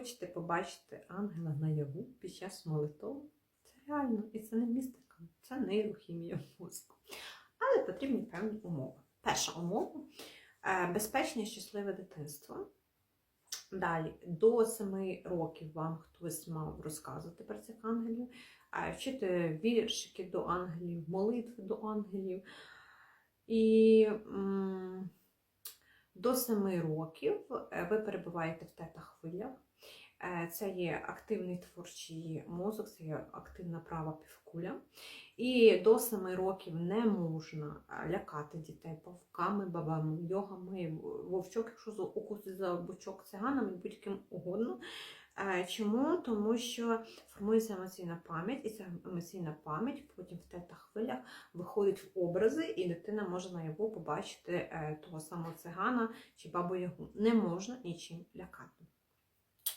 хочете побачити ангела наяву під час молитов, це реально, і це не містика, це нейрохімія мозку. Але потрібні певні умови. Перша умова е, безпечне щасливе дитинство. Далі, до 7 років вам хтось мав розказувати про цих ангелів, е, вчити віршики до ангелів, молитви до ангелів. І до 7 років е, ви перебуваєте в тета-хвилях. Е, Це є активний творчий мозок, це є активна права півкуля. І до 7 років не можна е, лякати дітей павками, бабами, йогами, вовчок, якщо укусить за бочок циганами, будь-ким угодно. Е, Чому? Тому що формується емоційна пам'ять, і ця емоційна пам'ять потім в тета-хвилях виходить в образи, і дитина може наяву побачити е, того самого цигана чи бабу Ягу. Не можна нічим лякати.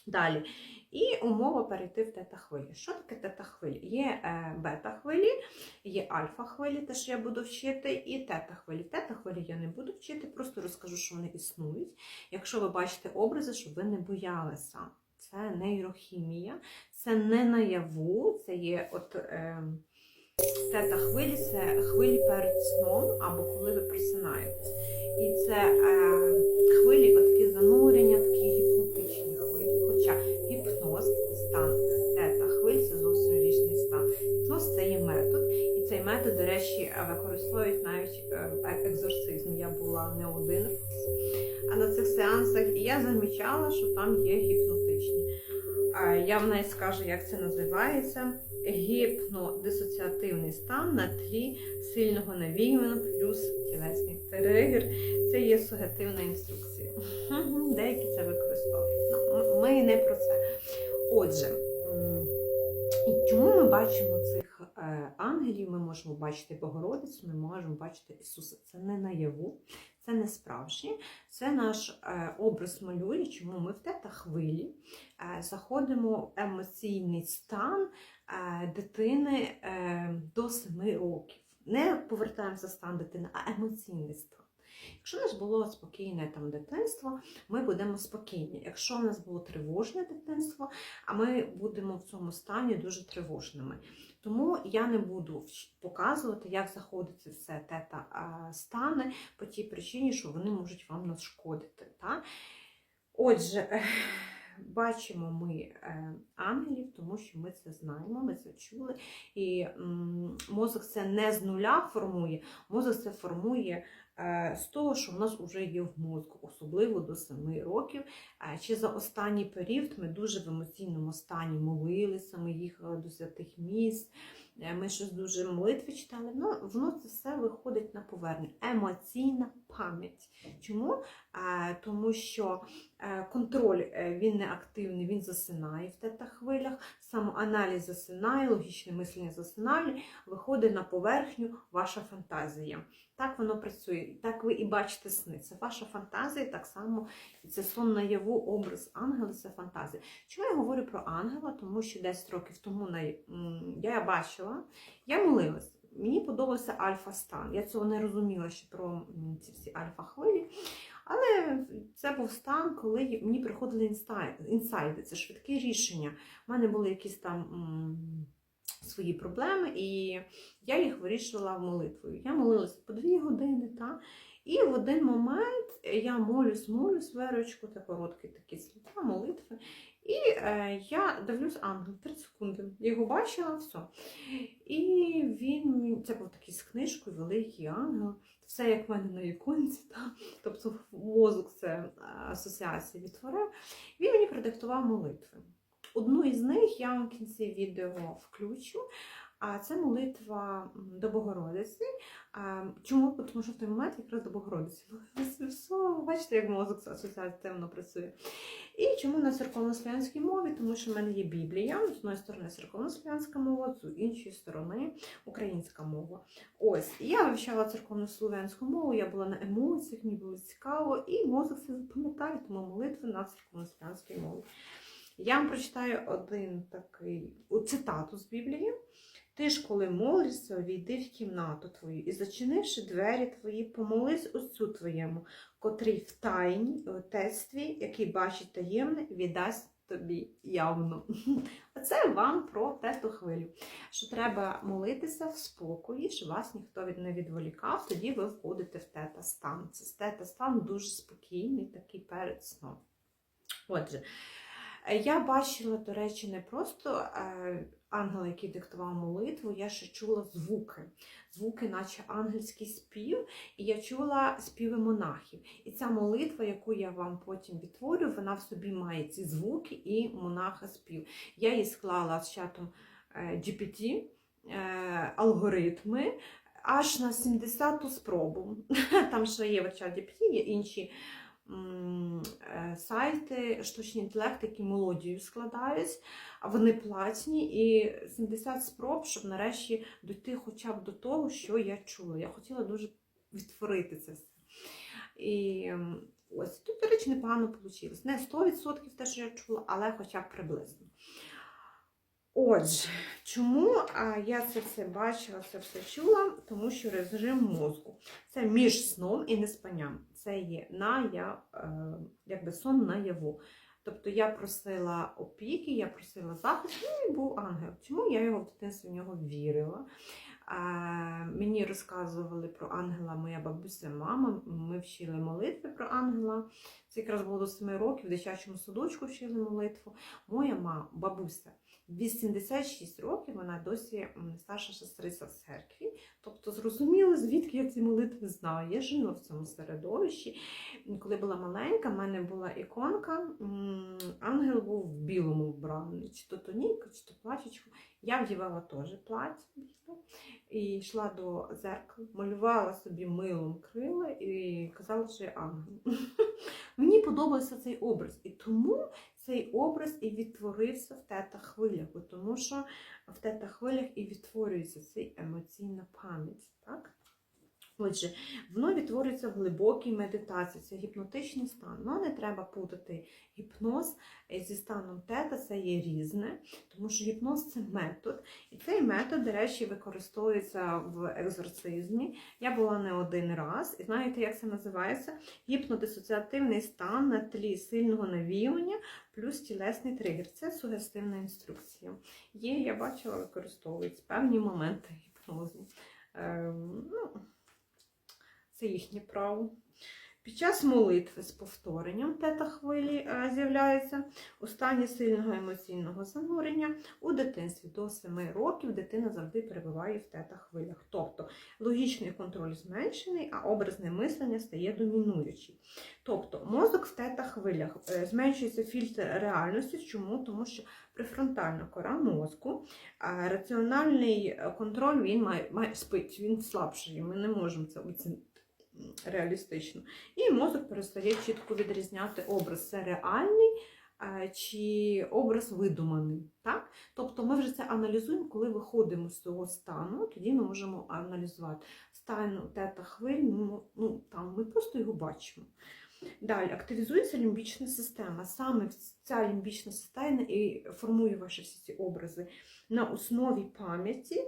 Далі. І умова перейти в тета-хвилі. Що таке тета-хвилі? Є е, бета-хвилі, є альфа-хвилі, теж я буду вчити, і тета-хвилі. Тета-хвилі я не буду вчити, просто розкажу, що вони існують. Якщо ви бачите образи, щоб ви не боялися. Це нейрохімія, це не наяву, це є от. Е, Тета хвилі це хвилі перед сном або коли ви просинаєтесь. І це е, хвилі, речі, використовують навіть е, в екзорцизмі. Я була не один на цих сеансах, і я замічала, що там є гіпнотичні. Я в неї скажу, як це називається. Гіпнодисоціативний стан на тлі сильного навіювання плюс тілесний тригер. Це є сугестивна інструкція. Деякі це використовують. Ну, ми не про це. Отже, чому ми бачимо цих е, ангелів? Ми можемо бачити Богородицю, ми можемо бачити Ісуса. Це не наяву, це не справжнє. Це наш е, образ малює, чому ми в тета хвилі е, заходимо в емоційний стан е, дитини е, до 7 років. Не повертаємося в стан дитини, а емоційний стан. Якщо у нас було спокійне там дитинство, ми будемо спокійні. Якщо в нас було тривожне дитинство, а ми будемо в цьому стані дуже тривожними. Тому я не буду показувати, як заходити все те та стане по тій причині, що вони можуть вам нашкодити. Та? Отже, бачимо ми е, ангелів, тому що ми це знаємо, ми це чули. І мозок це не з нуля формує, мозок це формує е, з того, що в нас вже є в мозку, особливо до 7 років. Е, Чи за останній період ми дуже в емоційному стані молилися, ми їхали до святих місць, ми щось дуже молитви читали. Ну, воно це все виходить на поверхню. Емоційна пам'ять. Чому? Е, Тому що е, контроль е, він не активний, він засинає в тета-хвилях, самоаналіз засинає, логічне мислення засинає, виходить на поверхню ваша фантазія. Так воно працює. Так ви і бачите сни. Це ваша фантазія, так само це сон наяву, образ ангела це фантазія. Чому я говорю про ангела? Тому що 10 років тому я бачила, я молилась. Мені подобався альфа-стан. Я цього не розуміла ще про ці всі альфа-хвилі. Але це був стан, коли мені приходили інсайди, це швидкі рішення. У мене були якісь там свої проблеми, і я їх вирішувала молитвою. Я молилася по дві години, та? і в один момент я молюсь, молюсь, верочку, це короткі такі слова, молитви. І е, я дивлюсь ангел 3 секунди. Я його бачила, все. І він, це був такий з книжкою, великий ангел, все як в мене на іконці, та? тобто мозок це асоціація асоціації відтворив. Він мені продиктував молитви. Одну із них я вам в кінці відео включу. А це молитва до Богородиці. Чому? Тому що в той момент якраз до Богородиці. Бачите, як мозок асоціативно працює. І чому на церковнослов'янській мові? Тому що в мене є Біблія, з одної сторони церковнослов'янська мова, з іншої сторони українська мова. Ось, я вивчала церковнослов'янську мову, я була на емоціях, мені було цікаво, і мозок це запам'ятає, тому молитви на церковнослов'янській мові. Я вам прочитаю один такий цитату з Біблії. Ти ж, коли молишся, увійди в кімнату твою і, зачинивши двері твої, помолись отцю твоєму, котрий в тайні, в отецтві, який бачить таємне, віддасть тобі явно. Оце вам про тету хвилю. Що треба молитися в спокої, щоб вас ніхто не відволікав, тоді ви входите в тета стан. Це тета стан дуже спокійний, такий перед сном. Отже, я бачила, до речі, не просто е, ангела, який диктував молитву, я ще чула звуки. Звуки, наче ангельський спів, і я чула співи монахів. І ця молитва, яку я вам потім відтворю, вона в собі має ці звуки і монаха спів. Я її склала з чатом е, GPT, е, алгоритми. Аж на 70-ту спробу. Там ще є в чат GPT, є інші е, сайти, штучні інтелекти, які мелодію складають, вони платні, і 70 спроб, щоб нарешті дійти хоча б до того, що я чула. Я хотіла дуже відтворити це все. І ось тут, до речі, непогано вийшло. Не 100% те, що я чула, але хоча б приблизно. Отже, чому я це все бачила, це все чула? Тому що режим мозку. Це між сном і неспанням. Це є на я, е, якби сон наяву. Тобто я просила опіки, я просила захисту, ну і був ангел. Чому я його в дитинстві в нього вірила? А, мені розказували про ангела моя бабуся, мама. Ми вчили молитви про ангела. Це якраз було до 7 років, в дитячому садочку вчили молитву. Моя мама, бабуся, 86 років, вона досі старша сестриця в церкві. Тобто зрозуміло, звідки я ці молитви знаю. Я жила в цьому середовищі. Коли була маленька, в мене була іконка, ангел був в білому вбраний, чи то тоніка, чи то платічку. Я вдівала теж плаття і йшла до зеркала, малювала собі милом крила і казала, що я ангел. Мені подобався цей образ. І тому цей образ і відтворився в тета хвилях, тому що в тета хвилях і відтворюється цей емоційна пам'ять. Так? Отже, воно відтворюється в глибокій медитації, це гіпнотичний стан. Ну, не треба путати гіпноз зі станом тета, це є різне, тому що гіпноз це метод. І цей метод, до речі, використовується в екзорцизмі. Я була не один раз, і знаєте, як це називається? Гіпнодисоціативний стан на тлі сильного навіювання плюс тілесний тригер. Це сугестивна інструкція. Є, я бачила, використовують певні моменти гіпнозу. Ем, ну, це їхнє право. Під час молитви з повторенням тета хвилі е, з'являється у стані сильного емоційного занурення. У дитинстві до 7 років дитина завжди перебуває в тета хвилях. Тобто логічний контроль зменшений, а образне мислення стає домінуючий. Тобто мозок в тета хвилях е, зменшується фільтр реальності. Чому? Тому що префронтальна кора мозку, а раціональний е, контроль він має, має спить, він слабший. Ми не можемо це оцінити реалістично. І мозок перестає чітко відрізняти образ це реальний е, чи образ видуманий. Так? Тобто ми вже це аналізуємо, коли виходимо з цього стану, тоді ми можемо аналізувати стан тета хвиль, ну, ну, там ми просто його бачимо. Далі активізується лімбічна система. Саме ця лімбічна система і формує ваші всі ці образи на основі пам'яті,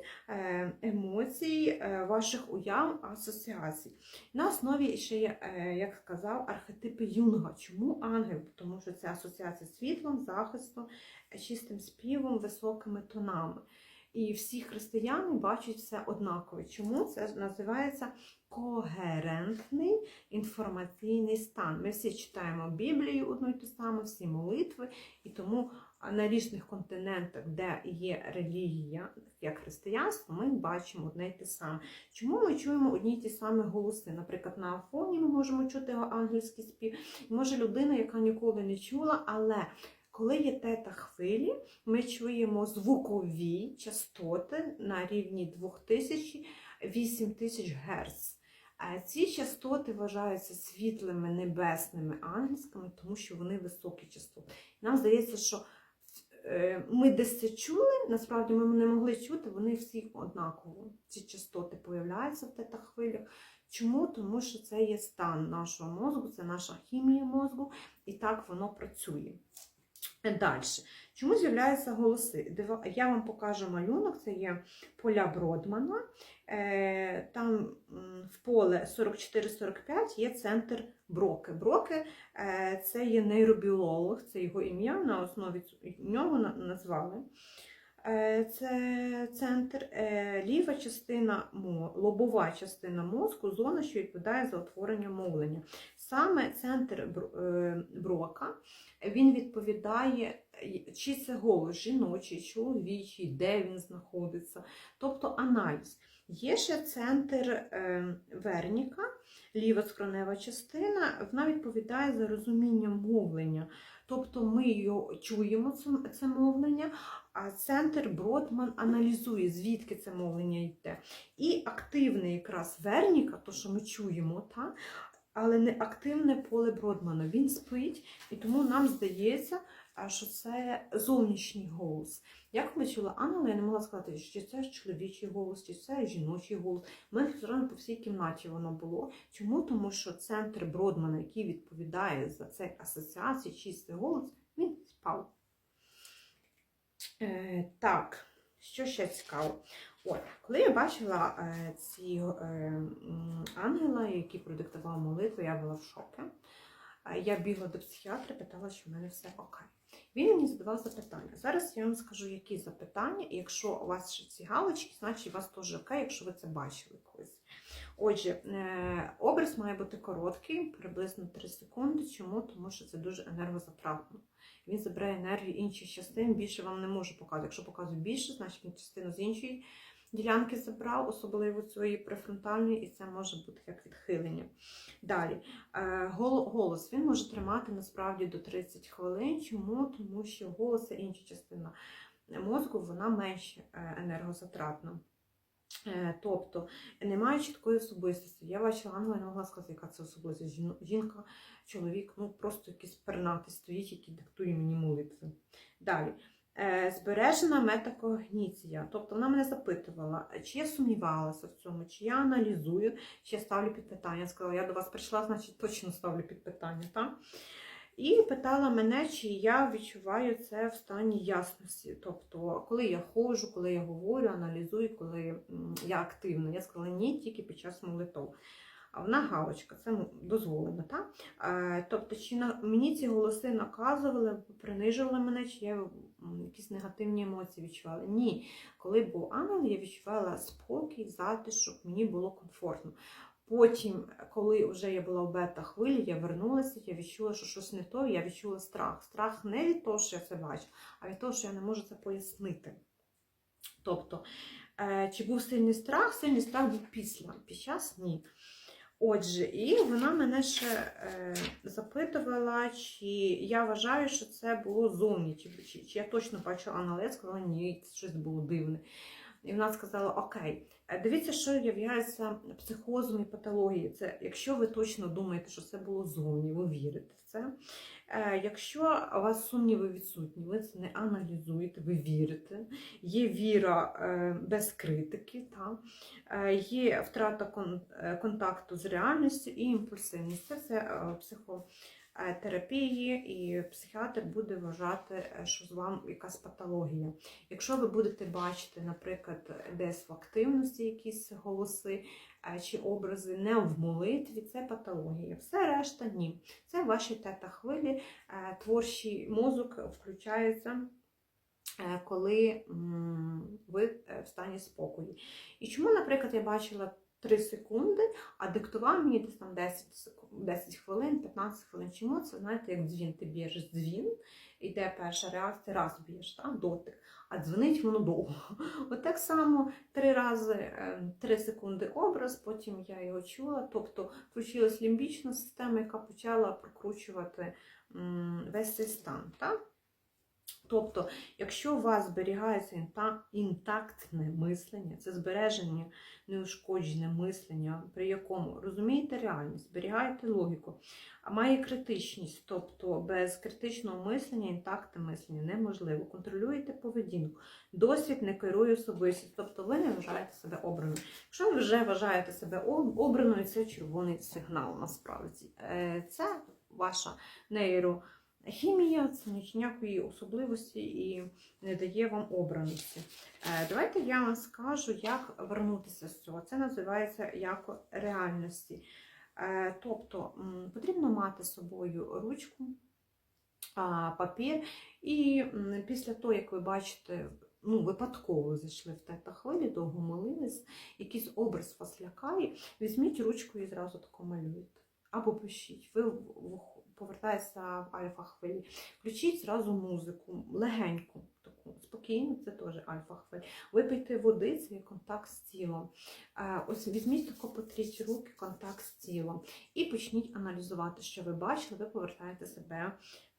емоцій, е, ваших уяв, асоціацій. На основі ще е, як сказав, архетипи Юнга. Чому ангел? Тому що це асоціація з світлом, захистом, чистим співом, високими тонами. І всі християни бачать все однаково. Чому це називається когерентний інформаційний стан? Ми всі читаємо Біблію одну і ту саму, всі молитви, і тому на різних континентах, де є релігія, як християнство, ми бачимо одне й те саме. Чому ми чуємо одні й ті самі голоси? Наприклад, на Афоні ми можемо чути ангельський спів. Може людина, яка ніколи не чула, але коли є тета хвилі, ми чуємо звукові частоти на рівні 2000-8000 Гц. Ці частоти вважаються світлими небесними ангельськими, тому що вони високі частоти. Нам здається, що е, ми десь це чули, насправді ми не могли чути, вони всі однаково. Ці частоти появляються в тета хвилях. Чому? Тому що це є стан нашого мозку, це наша хімія мозку, і так воно працює. Далі. Чому з'являються голоси? Я вам покажу малюнок, це є поля Бродмана. Е, Там в поле 44-45 є центр Броки. Броки е, це є нейробіолог, це його ім'я, на основі нього назвали. Е, Це центр, е, ліва частина, лобова частина мозку, зона, що відповідає за утворення мовлення. Саме центр е, Брока він відповідає, чи це голос жіночий, чоловічий, де він знаходиться, тобто аналіз. Є ще центр Верніка, ліва скронева частина, вона відповідає за розуміння мовлення. Тобто ми його чуємо, це мовлення, а центр Бродман аналізує, звідки це мовлення йде. І активне якраз Верніка, то, що ми чуємо, та, але не активне поле Бродмана. Він спить, і тому нам здається, що це зовнішній голос. Я коли чула Анну, я не могла сказати, чи це чоловічий голос, чи це жіночий голос. У мене зразу по всій кімнаті воно було. Чому? Тому що центр Бродмана, який відповідає за цей асоціації, чистий голос, він спав. Е, так, що ще цікаво? От, коли я бачила е, ці е, ангела, які продиктував молитву, я була в шокі. Я бігла до психіатра, питала, чи в мене все окей. Він мені задавав запитання. Зараз я вам скажу, які запитання, і якщо у вас ще ці галочки, значить у вас теж окей, якщо ви це бачили колись. Отже, е, образ має бути короткий, приблизно 3 секунди. Чому? Тому що це дуже енергозатратно. Він забирає енергію інших частин, більше вам не можу показати. Якщо показую більше, значить він частину з іншої ділянки забрав, особливо цієї префронтальної, і це може бути як відхилення. Далі, е, голос він може тримати насправді до 30 хвилин. Чому? Тому що голос це інша частина мозку, вона менш е, енергозатратна. Е, Тобто немає чіткої особистості. Я бачила ангела, не могла сказати, яка це особистість. Жінка, чоловік, ну просто якийсь пернатий стоїть, який диктує мені молитви. Далі. Е, Збережена метакогніція. Тобто вона мене запитувала, чи я сумнівалася в цьому, чи я аналізую, чи я ставлю під питання. Я сказала, я до вас прийшла, значить точно ставлю під питання. Так? І питала мене, чи я відчуваю це в стані ясності. Тобто, коли я ходжу, коли я говорю, аналізую, коли я активна. Я сказала ні, тільки під час молитов. А вона галочка, це дозволено. Так? Тобто, чи на мені ці голоси наказували, принижували мене, чи я якісь негативні емоції відчувала? Ні. Коли був ангел, я відчувала спокій, затишок, мені було комфортно. Потім, коли вже я була в бета-хвилі, я вернулася, я відчула, що щось не то, я відчула страх. Страх не від того, що я це бачу, а від того, що я не можу це пояснити. Тобто, е, чи був сильний страх? Сильний страх був після, під час ні. Отже, і вона мене ще е, запитувала, чи я вважаю, що це було зовні, чи, чи, чи я точно бачила я сказала, ні, це щось було дивне. І вона сказала: Окей, дивіться, що являється психозом і патологією. Це якщо ви точно думаєте, що це було зовні, ви вірите в це. Е, Якщо у вас сумніви відсутні, ви це не аналізуєте, ви вірите. Є віра е, без критики, та? Е, є втрата е, контакту з реальністю і імпульсивність. Це все е, психотерапії, і психіатр буде вважати, е, що з вами якась патологія. Якщо ви будете бачити, наприклад, десь в активності якісь голоси е, чи образи не в молитві, це патологія. Все решта ні. Це ваші тета-хвилі, е, творчий мозок включається. е, Коли ви е, в стані спокою. І чому, наприклад, я бачила 3 секунди, а диктував мені десь там 10, секунд, 10 хвилин, 15 хвилин. Чому це, знаєте, як дзвін, ти б'єш дзвін, йде перша реакція, раз б'єш, так, дотик, а дзвонить воно довго. От так само три рази, 3 секунди образ, потім я його чула, тобто включилась лімбічна система, яка почала прокручувати весь цей стан. Так? Тобто, якщо у вас зберігається інтактне мислення, це збереження, неушкоджене мислення, при якому розумієте реальність, зберігаєте логіку, а має критичність, тобто без критичного мислення, інтактне мислення неможливо. Контролюєте поведінку. Досвід не керує особистість, тобто ви не вважаєте себе обраною. Якщо ви вже вважаєте себе об- обраною, це червоний сигнал насправді. Е, Це ваша нейро Хімія це ніякої особливості і не дає вам обраності. Е, Давайте я вам скажу, як вернутися з цього. Це називається як реальності. Е, Тобто потрібно мати з собою ручку, папір, і після того, як ви бачите, ну, випадково зайшли в тета хвилі, довго молились, якийсь образ вас лякає, візьміть ручку і зразу тако малюєте. Або пишіть. Ви в- в- альфа хвилі. Включіть зразу музику, легеньку, таку, спокійну, це теж альфа хвилі. Випийте води, це є контакт з тілом. Е, Ось візьміть тако потріть руки, контакт з тілом. І почніть аналізувати, що ви бачили, ви повертаєте себе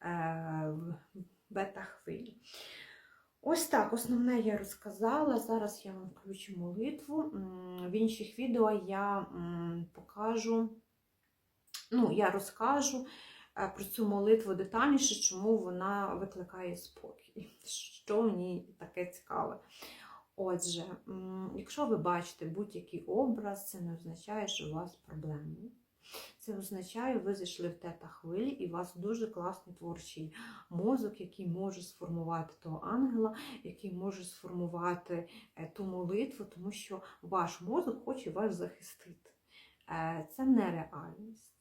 е, в бета-хвилі. Ось так, основне я розказала. Зараз я вам включу молитву. В інших відео я покажу, ну, я розкажу про цю молитву детальніше, чому вона викликає спокій, що в ній таке цікаве. Отже, якщо ви бачите будь-який образ, це не означає, що у вас проблеми. Це означає, ви зайшли в тета хвилі, і у вас дуже класний творчий мозок, який може сформувати того ангела, який може сформувати е, ту молитву, тому що ваш мозок хоче вас захистити. Е, Це не реальність,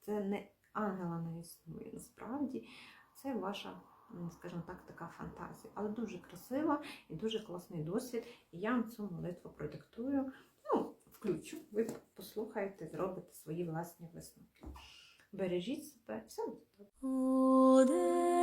це не ангела не існує. Насправді це ваша, ну, скажімо так, така фантазія. Але дуже красива і дуже класний досвід. І я вам цю молитву продиктую. Ну, включу, ви послухаєте, зробите свої власні висновки. Бережіть себе, все буде добре.